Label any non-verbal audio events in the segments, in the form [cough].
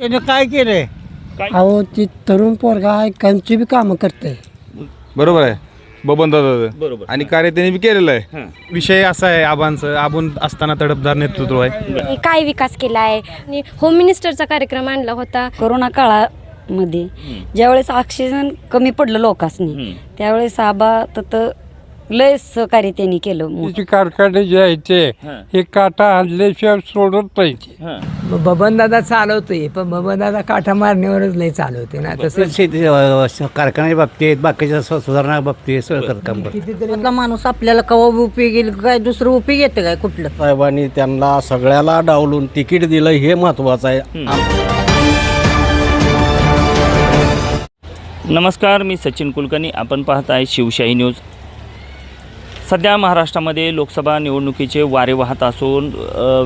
त्याने काय केलंय? काय? अहो ती तरुण पोरगा आहे कंची बी कामं करते. बरोबर आहे. बबन दादा बरोबर. आणि कार्य त्यांनी बी केलेलं आहे. हां. विषय असा आहे आबांचं. आबून असताना तडपदार नेतृत्व आहे. काय विकास केला आहे? आणि होम मिनिस्टरचा कार्यक्रम आणला होता. कोरोना काळामध्ये ज्यावेळेस ऑक्सिजन कमी पडलं लोकांनी हम्म. त्यावेळेस आबा तर लय सहकार्य त्यांनी केलं तिचे कारखाने जे आहे ते हां. हे काटा आणल्याशिवाय सोडत नाही. हां. बबन दादा चालवतोय पण बबन दादा काठा मारण्यावरच लय चालवते ना. तसं शेती अ, स- कारखान्याच्या बाबतीत बाकीच्या स- सुधारणा बाबतीत सगळं काम करतो माणूस आपल्याला कवा उपयोग येईल काय दुसरं उपयोग येतं काय कुठलं? साहेबांनी त्यांना सगळ्याला डावलून तिकीट दिलं हे महत्वाचं आहे. नमस्कार मी सचिन कुलकर्णी. आपण पाहत आहे शिवशाही न्यूज. सध्या महाराष्ट्रामध्ये लोकसभा निवडणुकीचे वारे वाहत असून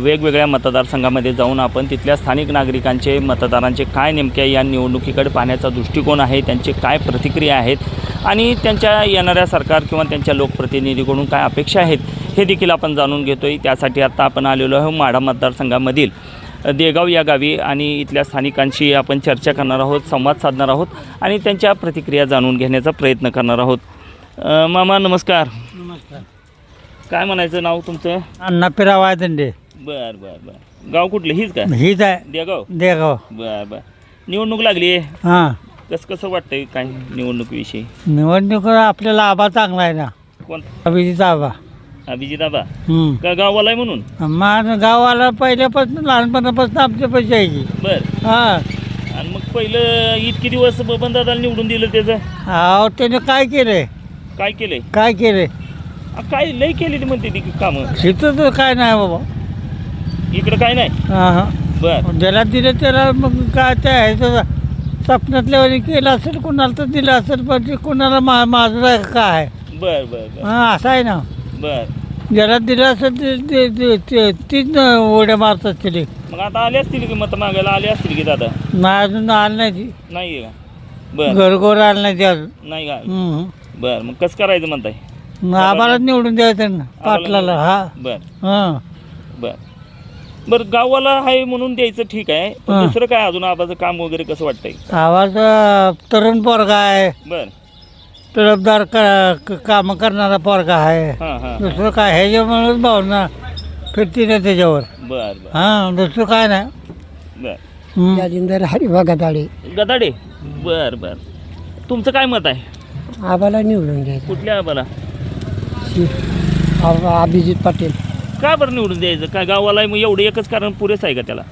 वेगवेगळ्या मतदारसंघामध्ये जाऊन आपण तिथल्या स्थानिक नागरिकांचे मतदारांचे काय नेमक्या या निवडणुकीकडे पाहण्याचा दृष्टिकोन आहे त्यांचे काय प्रतिक्रिया आहेत आणि त्यांच्या येणाऱ्या सरकार किंवा त्यांच्या लोकप्रतिनिधीकडून काय अपेक्षा आहेत हे देखील आपण जाणून घेतो आहे त्यासाठी आत्ता आपण आलेलो आहोत माढा मतदारसंघामधील देगाव या गावी आणि इथल्या स्थानिकांशी आपण चर्चा करणार आहोत संवाद साधणार आहोत आणि त्यांच्या प्रतिक्रिया जाणून घेण्याचा प्रयत्न करणार आहोत. मामा नमस्कार. काय म्हणायचं नाव तुमचं? अण्णा फिरावा दंडे बर बर बर. गाव कुठलं? हीच का? हीच आहे. देगाव? देगाव. बर बर. निवडणूक लागली आहे. हां. कसं कसं वाटतंय काय निवडणुकीविषयी? निवडणूक आपल्याला आबा चांगला आहे ना. कोण? अभिजित आबा अभिजित आबा हम्म. का गाववाला आहे म्हणून? मान गावाला पहिल्यापासून लहानपणापासून आमच्या पैसे आहे की. बर. हां. आणि मग पहिलं इतके दिवस बबन दादाला निवडून दिलं त्याचं? अहो त्याने काय केलंय? काय केलंय? काय केलंय? काय लय केलेली म्हणते ती कामं. तिथं तर काय नाही बाबा. इकडं काय नाही? हां हां बर. ज्याला दिलं त्याला मग काय ते आहे तर स्वप्नातल्या वेळी केलं असेल कोणाला तर दिलं असेल पण ते कोणाला मा माझं आहे काय बर बर बर. हां असं आहे ना. बर. ज्याला दिलं असेल ते- ते ते- ते- तीच न उड्या मारतात तिने मग आता आले असतील की मत मागायला? आले असतील की दादा? नाही अजून आलं नाही ती. नाही का? बर. घरघोर आलं नाही ते अजून. नाही का? हम्म. बर मग कसं करायचं म्हणताय? मग आम्हाला निवडून द्यायचं ना पाटलाला हा. बर. हां. बर. बर गावाला आहे म्हणून द्यायचं ठीक आहे पण. दुसरं काय अजून आबाचं काम वगैरे कसं वाटतंय? आवाज अं, तरुण पोरगा आहे. बर. तडफदार क- काम करणारा पोरगा आहे. हां हां दुसरं काय ह्याच्यामुळेच भावना फिरती नाही त्याच्यावर. बर बर. हां दुसरं काय नाही. बर. हम्म. राजेंद्र हरिभा गदाडे. गदाडे? बर बर. तुमचं काय मत आहे? आबाला निवडून द्यायचं. कुठल्या आबाला? आबा- अभिजित पाटील. का बरं निवडून द्यायचं? काय गावाला आहे मग एवढं एकच कारण पुरेसं आहे का त्याला?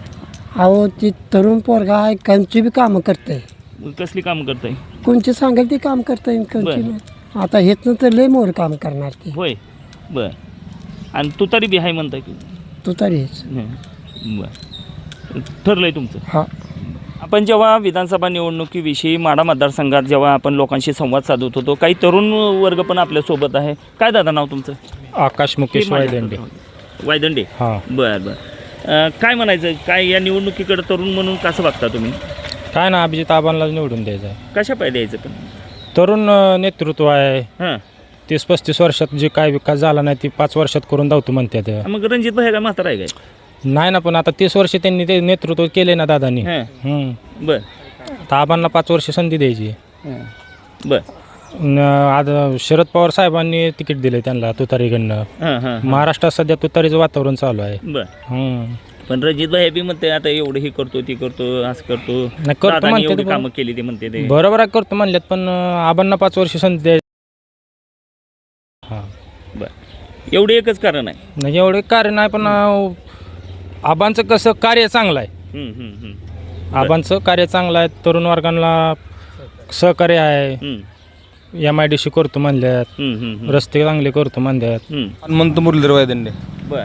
अहो ती तरुण पोरगा आहे कंची बी कामं करते मग कसली काम करताय? कोणची सांगेल ती काम करता कंची बरं. नाही. आता हेतनं तर लय मोर काम करणार ती. होय. बर. आणि तू तरी बी आहे म्हणताय की? तू तरीच हं. बर. ठरलंय तुमचं. हा. आपण जेव्हा विधानसभा निवडणुकीविषयी माडा मतदारसंघात जेव्हा आपण लोकांशी संवाद साधत होतो काही तरुण वर्ग पण आपल्यासोबत आहे. काय दादा नाव तुमचं? आकाश मुकेश वायदंडे. वायदंडे? हां. बर बर. काय म्हणायचं? काय या निवडणुकीकडे तरुण म्हणून कसं बघता तुम्ही? काय ना अभिजित आबांना निवडून द्यायचं आहे. कशा पाहिजे द्यायचं पण? तरुण नेतृत्व आहे. हां. तीस पस्तीस वर्षात जे काय विकास झाला नाही ती पाच वर्षात करून धावतो म्हणतात. मग रणजित भाई काय म्हातारा आहे काय? नाही ना पण आता तीस वर्ष त्यांनी ते नेतृत्व केले ना दादांनी. हां. हम्म. बर. आता आबांना पाच वर्ष संधी द्यायची. हां. बर. न- आज शरद पवार साहेबांनी तिकीट दिले त्यांना तुतारीकडनं. हां हां महाराष्ट्रात सध्या तुतारीचं वातावरण चालू आहे. बर. हम्म. पण रणजित भाई बी म्हणते आता एवढं हे करतो ती करतो असं करतो. नाही, करतो दादानी म्हणते ते एवढी. कामं केली ते म्हणते ते. बरोबर आहे करतो म्हणल्यात पण अं, आबांना पाच वर्ष संधी द्यायची हां. बर. एवढं एकच कारण आहे. नाही एवढे कार्य नाही पण अं, आबांचं कसं कार्य चांगलं आहे. हम्म, हम्म, हम्म. आबांचं कार्य चांगलं आहे तरुण वर्गांना सहकार्य आहे. हम्म, एम आय डी सी करतो म्हणल्यात. हम्म, हम्म, हम्म. रस्ते चांगले करतो म्हणल्यात. हम्म. हनुमंत मुरलीधर वायदंडे बर.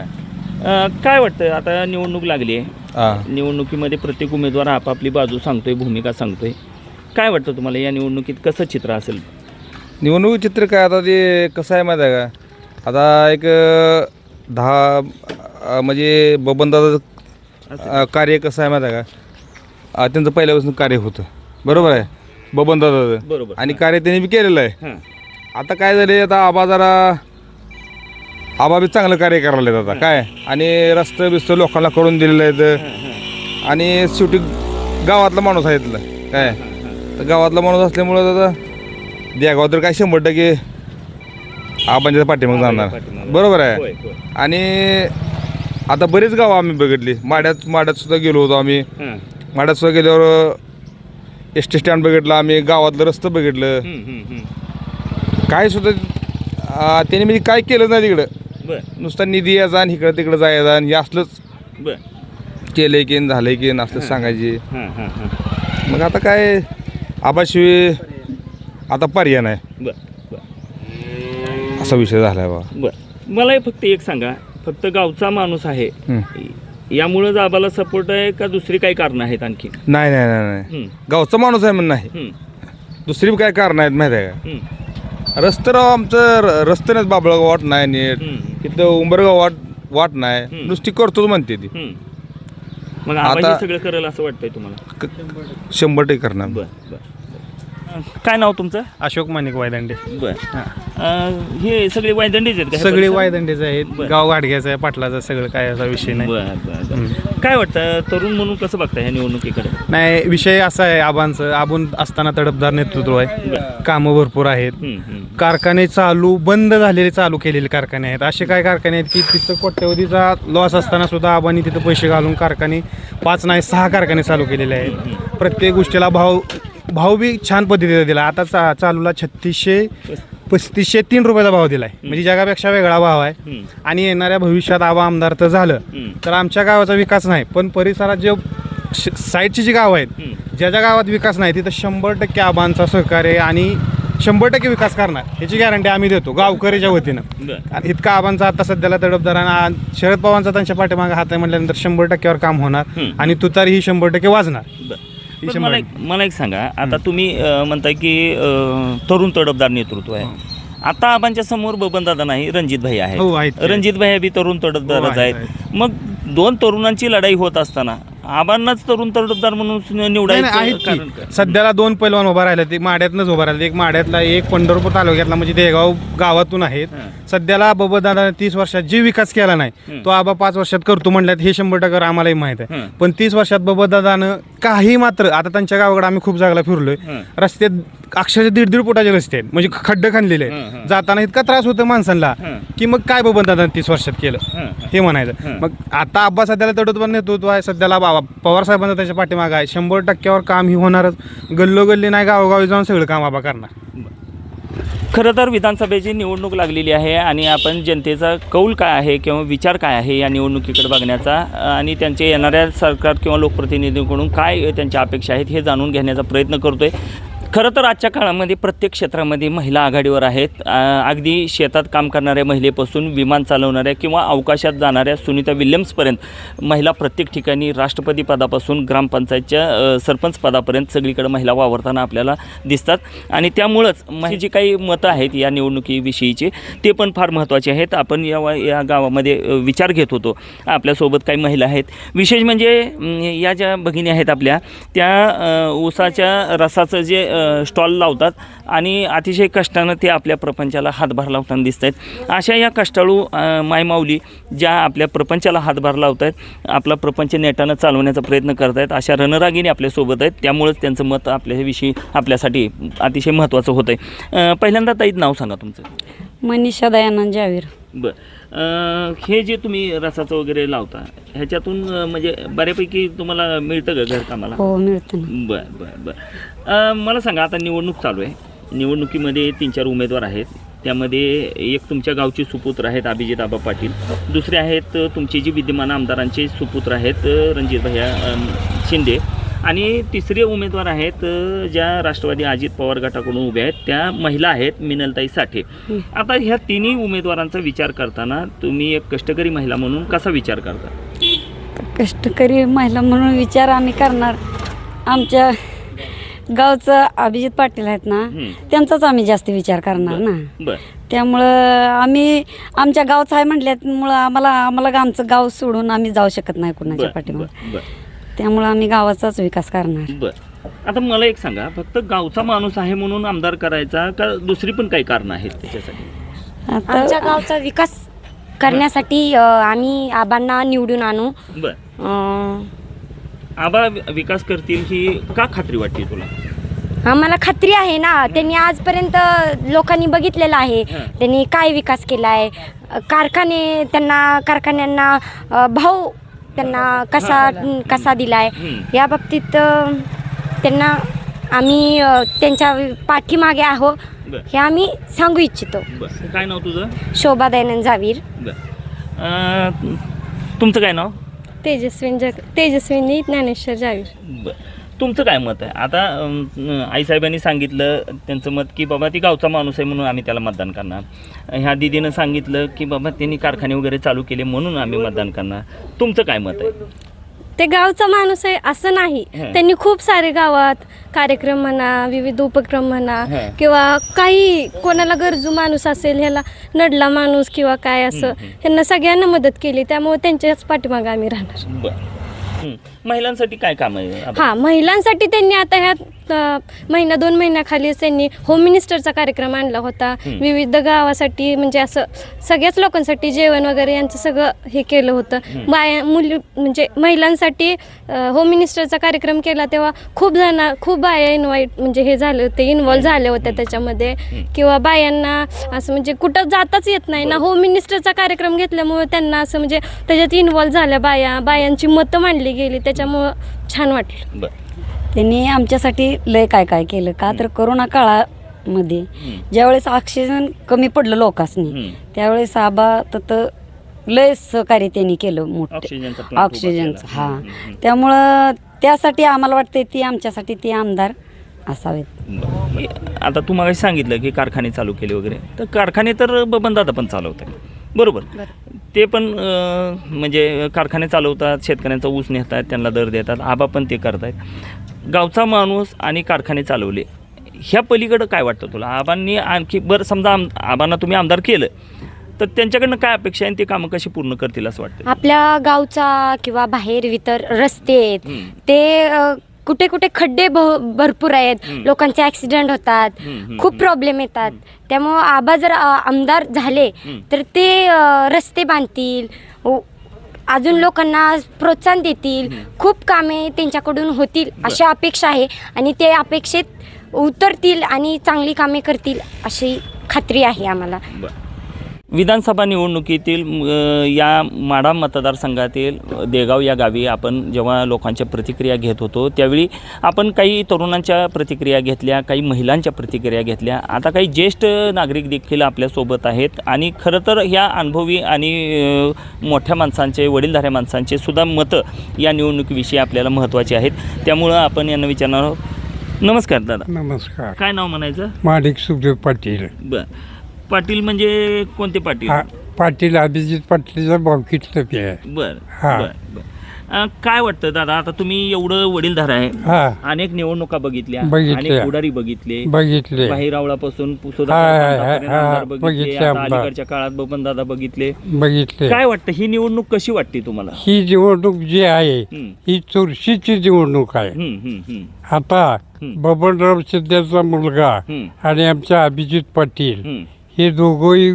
अं, काय वाटतं आता निवडणूक लागली आहे. हां. निवडणुकीमध्ये प्रत्येक उमेदवार आपापली बाजू सांगतोय भूमिका सांगतोय. काय वाटतं तुम्हाला या निवडणुकीत कसं चित्र असेल? निवडणूक चित्र काय आता ते कसं आहे माहिती आहे का? आता एक अं, दहा अं, म्हणजे बबन दादा कार्य कसं आहे माहिती आहे का? अं, त्यांचं पहिल्यापासून कार्य होतं. बरोबर आहे? बबन दादाचं बरोबर. आणि कार्य त्यांनी बी केलेलं आहे. हां. आता काय झाले आता आबा जरा आबा बी चांगलं कार्य करायला आता. काय? आणि रस्ते बिस्त लोकांना करून दिलेलं आहेत. आणि शेवटी गावातला माणूस आहे इथला. काय? तर गावातला माणूस असल्यामुळं आता देगाव तर काय शंभर टक्के आबांच्या पाठीमाग जाणार. पाठीमागं. बरोबर होय, आहे होय. आणि आता बरेच गावं आम्ही बघितली. माड्यात माड्यात सुद्धा गेलो होतो आम्ही. माड्यात सुद्धा गेल्यावर एस टी स्टँड बघितलं आम्ही गावातलं रस्तं बघितलं. काय सुद्धा त्याने म्हणजे काय केलं नाही तिकडं. नुसता निधी यायचा आणि इकडं तिकडं जायचा आणि हे असलंच केलंय की झालंय की असलं सांगायचे. मग आता काय आबाशिवाय आता पर्याय नाही. असा विषय झालाय बर. मला फक्त एक सांगा. फक्त गावचा माणूस आहे. हं. यामुळं आबाला सपोर्ट आहे का दुसरी काही कारण आहेत आणखी? नाही नाही नाही नाही. गावचा माणूस आहे म्हणून नाही. दुसरी काय कारण आहेत माहिती आहे का? रस्ते राव आमचं र- रस्ते नाहीत बाबळगाव वाट नाही नीट. तिथं उंबरगाव वाट वाट नाही. नुसती करतोच म्हणते ती. मग आबा आता- हे सगळं करेल असं वाटतंय तुम्हाला? क- शंभर टक्के करणार. बर. काय नाव तुमचं? अशोक माणिक वायदंडे. बर. हे. सगळे वायदंडीच आहेत का सगळे? वायदंडेच आहेत. गाव गाडग्याचं आहे पाटलाचं सगळं काय असा विषय नाही. बर बर बर. काय वाटतं तरुण म्हणून कसं बघता ह्या निवडणुकीकडे? नाही विषय असा आहे आबांचं. आबून असताना तडफदार नेतृत्व आहे. कामं भरपूर आहेत. कारखाने चालू बंद झालेले चालू केलेले कारखाने आहेत. असे काय कारखाने आहेत की तिथं कोट्यवधीचा लॉस असताना सुद्धा आबांनी तिथं पैसे घालून कारखाने पाच नाही सहा कारखाने चालू केलेले आहेत. प्रत्येक गोष्टीला भाव भाव बी छान पद्धतीने दिला. आता चा चालूला छत्तीसशे पस्तीसशे तीन रुपयाचा भाव दिलाय. म्हणजे जगापेक्षा वेगळा भाव आहे. आणि येणाऱ्या भविष्यात आबा आमदार तर झालं. तर आमच्या गावाचा विकास नाही पण परिसरात जे साईडची जी गावं आहेत. ज्या ज्या गावात विकास नाही तिथं शंभर टक्के आबांचा सहकार्य आणि शंभर टक्के विकास करणार ह्याची गॅरंटी आम्ही देतो गावकरीच्या वतीनं. इतका आबांचा आता सध्याला तडफदार आणि शरद पवारांचा त्यांच्या पाठीमागे हात आहे म्हटल्यानंतर शंभर टक्क्यावर काम होणार. आणि तुतारी ही शंभर टक्के वाजणार. पण मला एक मला एक सांगा. आता तुम्ही अं, म्हणताय की अं, तरुण तडफदार नेतृत्व आहे. आता आबांच्या समोर बबनदादा नाही रणजित भाई हो, आहे आहेत ते. रणजित भाई बी तरुण हो, तडफदारच आहेत, आहेत. मग दोन तरुणांची लढाई होत असताना आबांनाच तरुण तडफदार म्हणून नाही, नाही, निवडायचं आहेत कारण की काय? सध्याला दोन पैलवान उभा राहिले ते माड्यातनंच उभा राहिले एक माड्यातला एक पंढरपूर तालुक्यातला म्हणजे देगाव गावातून आहेत हं. सध्याला बबदादा तीस वर्षात जे विकास केला नाही हं. तो आबा पाच वर्षात करतो म्हणल्यात हे शंभर टक्के आम्हालाही माहीत आहे हं. पण तीस वर्षात बबदादानं काही मात्र आता त्यांच्या गावाकडे आम्ही खूप जागला फिरलोय हं. रस्त्यात अक्षरशः दीड दीड फुटाचे रस्ते आहेत म्हणजे खड्डे खाणलेले हं, आहेत हं. जाताना इतका त्रास होतो माणसांना हं. की मग काय बबदादा तीस वर्षात केलं हं, हं. हे म्हणायचं हं. मग आता अब्बा सध्याला तडतोबा नेतृत्व आहे सध्याला बाबा पवार साहेबांचा त्याच्या पाठीमागे आहे. शंभर टक्क्यावर काम ही होणारच. गल्लोगल्ली नाही गावोगावी जाऊन सगळं काम आबा करणार. खरं तर विधानसभेची निवडणूक लागलेली आहे आणि आपण जनतेचा कौल काय आहे किंवा विचार काय आहे या निवडणुकीकडे बघण्याचा आणि त्यांचे येणाऱ्या सरकार किंवा लोकप्रतिनिधींकडून काय त्यांच्या अपेक्षा आहेत हे जाणून घेण्याचा प्रयत्न करतो आहे खरं तर आजच्या काळामध्ये प्रत्येक क्षेत्रामध्ये महिला आघाडीवर आहेत. अगदी शेतात काम करणाऱ्या महिलेपासून विमान चालवणाऱ्या किंवा अवकाशात जाणाऱ्या सुनीता विल्यम्सपर्यंत महिला प्रत्येक ठिकाणी राष्ट्रपती पदापासून ग्रामपंचायतच्या सरपंच पदापर्यंत सगळीकडे महिला वावरताना आपल्याला दिसतात. आणि त्यामुळंच माझी जी काही मतं आहेत या निवडणुकीविषयीची ते पण फार महत्त्वाचे आहेत. आपण या या गावामध्ये विचार घेत होतो. आपल्यासोबत काही महिला आहेत. विशेष म्हणजे या ज्या भगिनी आहेत आपल्या त्या ऊसाच्या रसाचं जे स्टॉल लावतात आणि अतिशय कष्टानं ते आपल्या प्रपंचाला हातभार लावताना दिसत आहेत अशा या कष्टाळू मायमाऊली ज्या आपल्या प्रपंचाला हातभार लावत आहेत आपला प्रपंच नेटानं चालवण्याचा प्रयत्न करत आहेत अशा रणरागिणी आपल्यासोबत आहेत. त्यामुळंच त्यांचं मत आपल्याविषयी आपल्यासाठी अतिशय महत्त्वाचं होतं आहे पहिल्यांदा ताईत नाव सांगा तुमचं. मनीषा दयानंद जावीर. बरं. हे जे तुम्ही रसाचं वगैरे लावता ह्याच्यातून म्हणजे बऱ्यापैकी तुम्हाला मिळतं का घर कामाला? हो मिळतं ना. बरं बरं बरं. अ, मला सांगा आता निवडणूक चालू आहे. निवडणुकीमध्ये तीन चार उमेदवार आहेत. त्यामध्ये एक तुमच्या गावचे सुपुत्र आहेत अभिजित आबा पाटील. दुसरे आहेत अ, तुमचे जे विद्यमान आमदारांचे सुपुत्र आहेत अ, रणजित भैया अम, शिंदे. आणि तिसरे उमेदवार आहेत ज्या राष्ट्रवादी अजित पवार गटाकडून उभ्या आहेत त्या महिला आहेत मिनलताई साठे. आता ह्या तिन्ही उमेदवारांचा विचार करताना तुम्ही एक कष्टकरी महिला म्हणून कसा विचार करता? कष्टकरी महिला म्हणून विचार आम्ही करणार. आमच्या गावचं अभिजित पाटील आहेत ना. त्यांचाच आम्ही जास्त विचार करणार ना. त्यामुळं आम्ही आमच्या गावचं आहे म्हटल्यामुळं आम्हाला आम्हाला आमचं गाव सोडून आम्ही जाऊ शकत नाही कुणाच्या पाठीमागे. त्यामुळं आम्ही गावाचाच विकास करणार. बर. आता मला एक सांगा फक्त गावचा माणूस आहे म्हणून आमदार करायचा का दुसरी पण काही कारण आहेत त्याच्यासाठी? आमच्या गावचा विकास करण्यासाठी अ, आम्ही आबांना निवडून आणू. बर. अ, आबा विकास करतील ही का खात्री वाटते तुला? आम्हाला खात्री आहे ना. त्यांनी आजपर्यंत लोकांनी बघितलेलं आहे. हं. त्यांनी काय विकास केला आहे कारखाने त्यांना कारखान्यांना अ, भाव त्यांना कसा कसा दिला आहे. या बाबतीत त्यांना आम्ही त्यांच्या पाठीमागे आहो हे आम्ही सांगू इच्छितो. काय नाव तुझं? शोभा दयानंद जावीर. तुमचं काय नाव? तेजस्विनी जग तेजस्विनी ज्ञानेश्वर जावीर. तुमचं काय मत आहे? आता आईसाहेबांनी सांगितलं त्यांचं मत की बाबा ती गावचा माणूस आहे म्हणून आम्ही त्याला मतदान करणार. ह्या दिदीनं सांगितलं की बाबा त्यांनी कारखाने वगैरे चालू केले म्हणून आम्ही मतदान करणार. तुमचं काय मत आहे? ते गावचा माणूस आहे असं नाही. त्यांनी खूप सारे गावात कार्यक्रम म्हणा विविध उपक्रम म्हणा. किंवा काही कोणाला गरजू माणूस असेल ह्याला नडला माणूस किंवा काय असं ह्यांना सगळ्यांना मदत केली. त्यामुळे त्यांच्याच पाठीमागे आम्ही राहणार. हं. महिलांसाठी काय काम आहे? हां महिलांसाठी त्यांनी आता ह्यात अ, महिना दोन महिन्याखाली त्यांनी होम मिनिस्टरचा कार्यक्रम आणला होता. विविध गावासाठी म्हणजे असं सगळ्याच लोकांसाठी जेवण वगैरे यांचं सगळं हे केलं होतं. बाया मुली म्हणजे महिलांसाठी अ, होम मिनिस्टरचा कार्यक्रम केला तेव्हा खूप जण खूप बाया इन्व्हाइट म्हणजे हे झाले होते इन्वॉल्व झाल्या होत्या त्याच्यामध्ये. किंवा बायांना असं म्हणजे कुठं जाताच येत नाही ना. होम मिनिस्टरचा कार्यक्रम घेतल्यामुळे त्यांना असं म्हणजे त्याच्यात इन्वॉल्व झाल्या बाया. बायांची मतं मांडली. गेली त्याच्यामुळं छान वाटलं. त्यांनी आमच्यासाठी लय काय काय केलं. का तर कोरोना काळामध्ये ज्यावेळेस ऑक्सिजन कमी पडलं लोकांनी हं. त्यावेळेस आबा तर लय सहकार्य त्यांनी केलं मोठं. ऑक्सिजनचा plant उभा ऑक्सिजनचं केला. हा. त्यामुळं त्यासाठी आम्हाला वाटते ती आमच्यासाठी ती आमदार असावेत. बरं. आता तू मला सांगितलं की कारखाने चालू केले वगैरे. तर कारखाने तर बबनदादा पण चालवत आहे बरोबर. ते पण म्हणजे कारखाने चालवतात शेतकऱ्यांचा ऊस नेतात त्यांना दर देतात आबा पण ते करतायत. गावचा माणूस आणि कारखाने चालवले ह्या पलीकडं काय वाटतं तुला? आबांनी आणखी बरं समजा आम आबांना तुम्ही आमदार केलं तर त्यांच्याकडनं काय अपेक्षा आहे ते कामं कशी पूर्ण करतील असं वाटतं? आपल्या गावचा किंवा बाहेर वितर रस्ते. ते कुठे कुठे खड्डे भ- भरपूर आहेत. लोकांचे ऍक्सिडेंट होतात. खूप. प्रॉब्लेम येतात. त्यामुळं आबा जर आमदार झाले. तर ते रस्ते बांधतील. अजून लोकांना प्रोत्साहन देतील. खूप कामे त्यांच्याकडून होतील अशी अपेक्षा आहे. आणि ते अपेक्षेत उतरतील आणि चांगली कामे करतील अशी खात्री आहे आम्हाला. विधानसभा निवडणुकीतील या माढा मतदारसंघातील देगाव या गावी आपण जेव्हा लोकांच्या प्रतिक्रिया घेत होतो त्यावेळी आपण काही तरुणांच्या प्रतिक्रिया घेतल्या काही महिलांच्या प्रतिक्रिया घेतल्या. आता काही ज्येष्ठ नागरिक देखील आपल्यासोबत आहेत आणि खरं तर ह्या अनुभवी आणि मोठ्या माणसांचे वडीलधाऱ्या माणसांचे सुद्धा मतं या निवडणुकीविषयी आपल्याला महत्त्वाची आहेत. त्यामुळं आपण यांना विचारणार आहोत. नमस्कार दादा. नमस्कार. काय नाव म्हणायचं? माडिक सुखदेव पाटील. बर. पाटील म्हणजे कोणते पाटील? हा, पाटील अभिजित पाटीलचा भावकीतलं आहे. बर हा. बर बर. अं, काय वाटतं दादा? आता तुम्ही एवढं वडीलधार आहे. हा. अनेक निवडणुका बघितल्या बघितल्या. अनेक पुढारी बघितले. बघितले. बाहिरावळापासून हा, हा, हा, हा, बघितले बघितले आता आमदार. अलीकडच्या काळात बबन दादा बघितले. बघितले. काय वाटतं? ही निवडणूक कशी वाटते तुम्हाला? ही निवडणूक जी आहे हम्म. ही चुरशीची निवडणूक आहे. हम्म, हम्म, हम्म, आता हम्म. बबनराव शिंदेचा मुलगा हम्म, आणि आमच्या अभिजित पाटील हम्म, हे दोघंही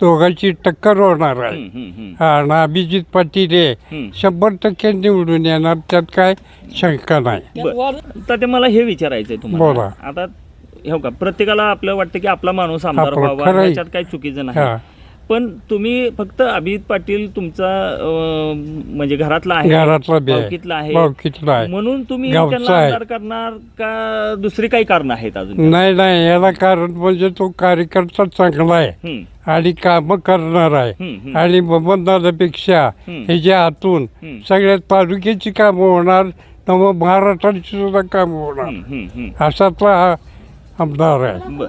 दोघांची टक्कर होणार आहे हा, आणि अभिजित पाटील हे. शंभर टक्के निवडून येणार त्यात काय शंका नाही. तर ते मला हे विचारायचंय बोला. तुम्हाला आता हो का प्रत्येकाला आपलं वाटतं की आपला माणूस आमदार आपलं व्हावा. याच्यात काही चुकीचं नाही हा पण तुम्ही फक्त अभिजित पाटील तुमचा अं, म्हणजे घरातला आहे घरातला बी आहे. म्हणून तुम्ही गावचा त्यांना आहे. आमदार करणार का दुसरी काही कारण आहेत अजून नाही नाही याला कारण म्हणजे तो कार्यकर्ता चांगला आहे आणि कामं करणार आहे. आणि बबनदादापेक्षा. ह्याच्या हातून हम्म. सगळ्यात तालुक्याची कामं होणार नव महाराष्ट्राची सुद्धा कामं होणार हम्म. असातला हा आमदार आहे बर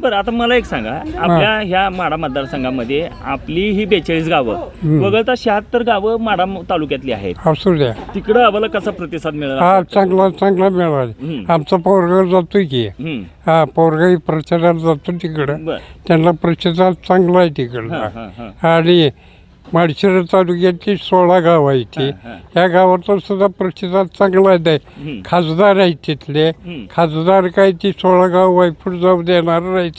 बरं आता मला एक सांगा. आपल्या ह्या माडा मतदारसंघामध्ये आपली ही बेचाळीस गावं. वगळता शहात्तर गावं माडा तालुक्यातली आहेत. असू द्या. तिकडं आम्हाला कसा प्रतिसाद मिळेल? हा चांगला चांगला मिळाला. आमचा पोरगा जातोय की. हम्म, हा पोरगाही प्रचाराला जातो तिकडं. बर. त्यांना प्रतिसाद चांगला आहे हा, तिकडला हा, हा. आणि माळशिरस तालुक्यातली सोळा गाव आहे ती या गावाचा सुद्धा प्रतिसाद चांगला आहे. खासदार आहेत तिथले. खासदार काय ती सोळा गाव वायफूट जाऊ देणार नाही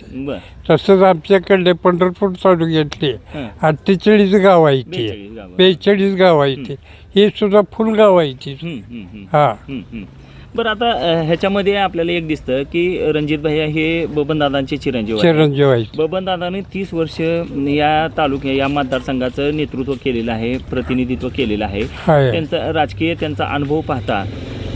तसंच आमच्याकडले पंढरपूर तालुक्यातले. अठ्ठेचाळीस गाव आहे ती 42 गावं. बेचाळीस गाव आहे ती हे सुद्धा फुलगाव आहे ती. हा. बरं आता अ, ह्याच्यामध्ये आपल्याला एक दिसतं की रणजित भैया हे बबनदादांचे चिरंजीव आहेत. चिरंजीव आहे बबनदादाने तीस वर्ष या तालुक्या या मतदारसंघाचं नेतृत्व केलेलं आहे प्रतिनिधित्व केलेलं आहे. आहे. त्यांचा राजकीय त्यांचा अनुभव पाहता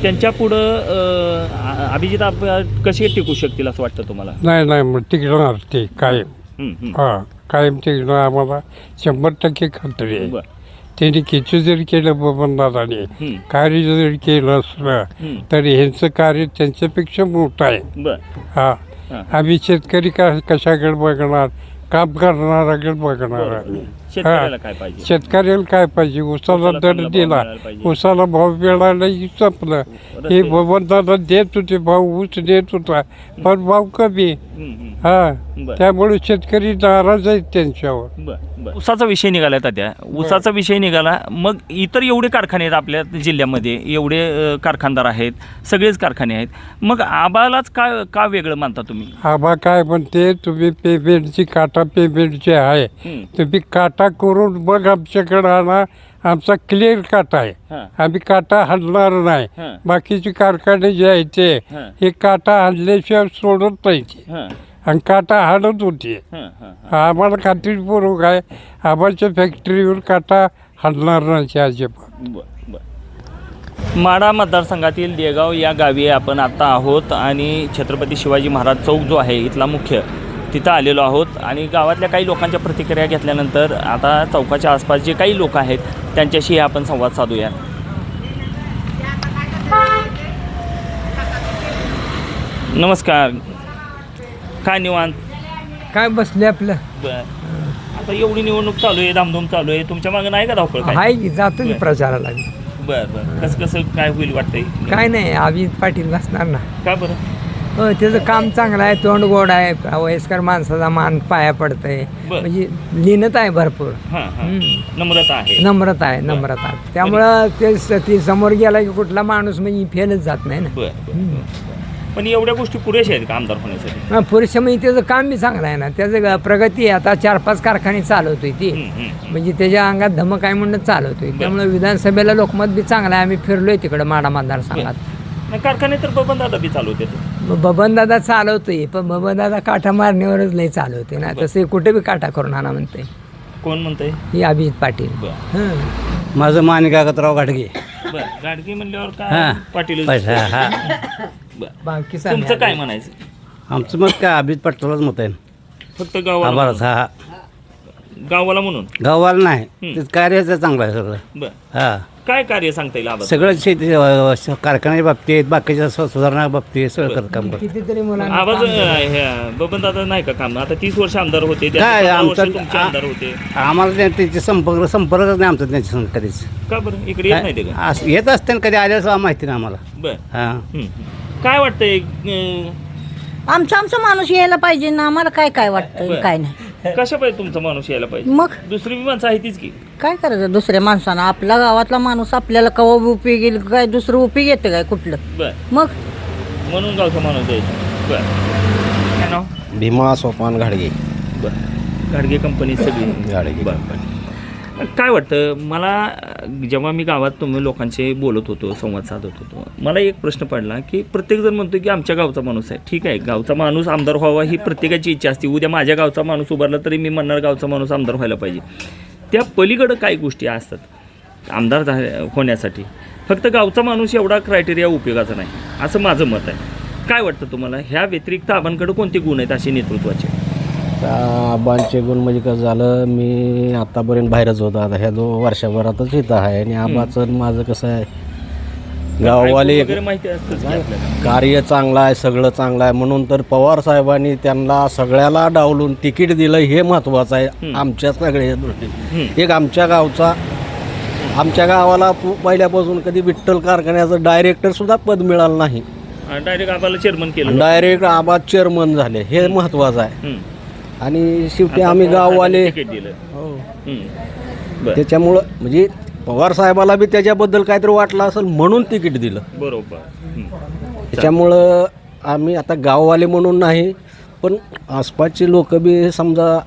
त्यांच्या पुढं अ, अभिजित आप कसे टिकू शकतील असं वाटतं तुम्हाला? नाही नाही मग टिकणार ते कायम. हा कायम टिकणार आम्हाला शंभर टक्के खात्री आहे. बरं. त्यांनी किती जरी केलं बबनदादाने. कार्य जरी केलं असलं. तरी ह्यांचं कार्य त्यांच्यापेक्षा मोठं आहे हा. आम्ही शेतकरी का कशाकडे बघणार काम करणाराकडे बघणार. शेतकऱ्याला काय पाहिजे? शेतकऱ्याला काय पाहिजे? उसाला उसाला दर चांगला भाव दिला. मिळायला पाहिजे. उसाला भाव मिळाला की संपलं. हे रस्ते- बबनदादा देत होते भाव ऊस देत होता. पण भाव कमी. हम्म, हम्म. हा. बरं. त्यामुळे शेतकरी नाराज आहेत त्यांच्यावर. बर बर. उसाचा विषय निघाला तात्या उसाचा विषय निघाला. मग इतर एवढे कारखाने आहेत आपल्या जिल्ह्यामध्ये. एवढे अ, कारखानदार आहेत. सगळेच कारखाने आहेत. मग आबालाच का का वेगळं मानता तुम्ही? आबा काय म्हणते तुम्ही पेमेंटची काटा पेमेंटची आहे. तुम्ही काटा करून मग आमच्याकडे आणा. आमचा क्लिअर काटा आहे. आम्ही काटा हलणार नाही. बाकीचे कारखाने जे आहेत ते हां. काटा हल्ल्याशिवाय सोडत नाही आणि काटा हालत होती. आम्हाला खात्रीपूर्वक आहे. आबाच्या फॅक्टरीवर काटा हलणार नाही अजिबात. माडा मतदारसंघातील देगाव या गावी आपण आत्ता आहोत आणि छत्रपती शिवाजी महाराज चौक जो आहे इथला मुख्य. तिथं आलेलो आहोत आणि गावातल्या काही लोकांच्या प्रतिक्रिया घेतल्यानंतर आता चौकाच्या आसपास जे काही लोक आहेत त्यांच्याशी आपण संवाद साधूया. नमस्कार. काय निवांत? काय बसले आपलं? बर. आता एवढी निवडणूक चालू आहे धामधूम चालू आहे. तुमच्या मागे नाही का धावपळ काय? आहे की जातो की बरं. प्रचाराला. बर बर. कसं कसं काय होईल वाटतंय? काय नाही अभिजित पाटील बसणार ना. का बरं? हो त्याचं काम चांगलं आहे तोंड गोड आहे वयस्कर माणसाचा मान पाया पडतंय. बरं. म्हणजे लिहिणत आहे भरपूर. हां हां. नम्रता आहे. नम्रता आहे नम्रता त्यामुळं ते स- ती समोर गेला की कुठला माणूस म्हणजे फेलच जात नाही ना. बर बर पण एवढ्या गोष्टी पुरेशा आहेत का आमदार होण्यासाठी? हा, पुरुष म्हणजे त्याचं काम बी चांगलं आहे ना. त्याचं ग- प्रगती आहे. आता चार पाच कारखाने चालवतोय ती. म्हणजे त्याच्या अंगात धमक आहे म्हणून चालवतोय. त्यामुळे विधानसभेला लोकमत बी चांगलं आहे. आम्ही फिरलोय तिकडं माडा मतदारसंघात. नाही, कारखाने तर बबन दादा बी चालू होते मग बबनदादा चालवतोय पण बबनदादा काठा मारण्यावरच लय चालवते ना. तसे कुठे बी काटा करून आणा म्हणते कोण म्हणतंय? ही अभिजित पाटील. बर. हं. माझं माणिकागतराव घाटगे. बर गाडगे म्हणल्यावर हां. काय पाटील? पैसा हा. बर. बाकी तुमचं. काय म्हणायचं? आमचं मग काय? अभित पटलाच मत आहे फक्त गावाला आभारच? हा हा. गावाला म्हणून? गावाला नाही. ते कार्याचं चांगलं आहे सगळं. बर. हा. काय कार्य सांगता येईल आबा सगळं शेती कारखान्याच्या बाबतीत बाकीच्या सु- सुधारणा बाबतीत सगळं कर- काम करतो. कितीतरी मुलांना आवाज बबन दादा नाही का काम? आता तीस वर्ष आमदार होते त्याचे काय पंधरा वर्ष आमचं- तुमचे आ- आमदार होते. आम्हाला त्या- त्याचे संपर्क संपर्कच नाही आमचा त्यांच्या संग कधीच. का बरं? इकडे येत नाही ते का? असं- येत असते ना कधी आल्याचं माहिती नाही आम्हाला. बर. हा. काय वाटतंय अं, आमचा आमचा माणूस यायला पाहिजे ना. आम्हाला काय काय वाटतं बरं. काय नाही. [laughs] कशा पाहिजे तुमचा माणूस यायला पाहिजे? मग? दुसरी बी माणसं आहे तीच की. काय करायचं दुसऱ्या माणसानं? आपला गावातला माणूस आपल्याला कवा उपयोग येईल काय दुसरं उपयोग येतं काय कुठलं? बर. मग? म्हणून गावचा माणूस द्यायचा बर. काय नाव भीमा सोपान घाडगे. बर. गाडगे कंपनी सगळी गाडगे बर. बर काय वाटतं? मला जेव्हा मी गावात तुम्ही लोकांशी बोलत होतो संवाद साधत होतो मला एक प्रश्न पडला की प्रत्येकजण म्हणतो की आमच्या गावचा माणूस आहे. ठीक आहे गावचा माणूस आमदार व्हावा ही प्रत्येकाची इच्छा असते. उद्या माझ्या गावचा माणूस उभारला तरी मी म्हणणार गावचा माणूस आमदार व्हायला पाहिजे. त्या पलीकडं काही गोष्टी असतात आमदार झा होण्यासाठी. फक्त गावचा माणूस एवढा क्रायटेरिया उपयोगाचा नाही असं माझं मत आहे. काय वाटतं तुम्हाला? ह्या व्यतिरिक्त आबांकडे कोणते गुण आहेत असे नेतृत्वाचे? आबांचे गुण म्हणजे कसं झालं मी आतापर्यंत बाहेरच होतो. आता ह्या दोन वर्षभरातच इथं आहे आणि आबाचं माझं कसं आहे. गाववाले माहिती कार्य चांगलं आहे सगळं चांगलं आहे. म्हणून तर पवार साहेबांनी त्यांना सगळ्याला डावलून तिकीट दिलं हे महत्त्वाचं आहे आमच्या सगळ्या दृष्टीने. एक आमच्या गावचा आमच्या गावाला पहिल्यापासून कधी विठ्ठल कारखान्याचं डायरेक्टर सुद्धा पद मिळालं नाही. डायरेक्ट आबाला चेअरमन केलं. डायरेक्ट आबा चेअरमन झाले. हे महत्त्वाचं आहे. आणि शेवटी आम्ही गाववाले साहेबांनी तिकीट दिलं. हम्म. बरं. त्याच्यामुळं म्हणजे पवार साहेबाला बी त्याच्याबद्दल काहीतरी वाटलं असेल म्हणून तिकीट दिलं. बरोबर. हम्म. त्याच्यामुळं आम्ही आता गाववाले म्हणून नाही पण आसपासचे लोक बी समजा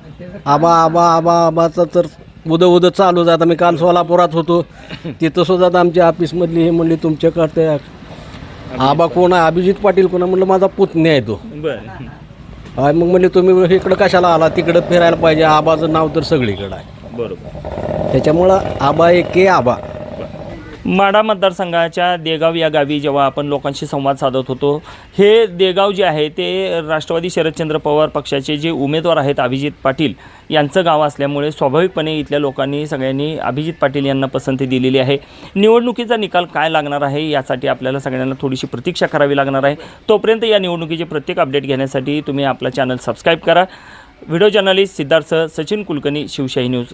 आबा आबा आबा आबाचं तर उदं उदं चालू आता मी काल सोलापुरात होतो. तिथं सुद्धा आमच्या ऑफिसमधली हे म्हणली तुमच्याकडे आबा कोण आहे? अभिजित पाटील कोण आहे? म्हणलं माझा पुतण्या आहे तो. बरं. हा, मग म्हणले तुम्ही इकडं कशाला आला? तिकडं फिरायला पाहिजे. आबाचं नाव तर सगळीकडं आहे. बरोबर. त्याच्यामुळं आबा एक आबा. माडा मतदारसंघाच्या देगाव या गावी जेव्हा आपण लोकांशी संवाद साधत होतो हे देगाव जे आहे ते राष्ट्रवादी शरदचंद्र पवार पक्षाचे जे उमेदवार आहेत अभिजित पाटील यांचं गाव असल्यामुळे स्वाभाविकपणे इथल्या लोकांनी सगळ्यांनी अभिजित पाटील यांना पसंती दिलेली आहे. निवडणुकीचा निकाल काय लागणार आहे यासाठी आपल्याला सगळ्यांना थोडीशी प्रतीक्षा करावी लागणार आहे. तोपर्यंत या निवडणुकीचे प्रत्येक अपडेट घेण्यासाठी तुम्ही आपला चॅनल सबस्क्राईब करा. Video journalist Siddharth Sachin Kulkarni Shivshahi news.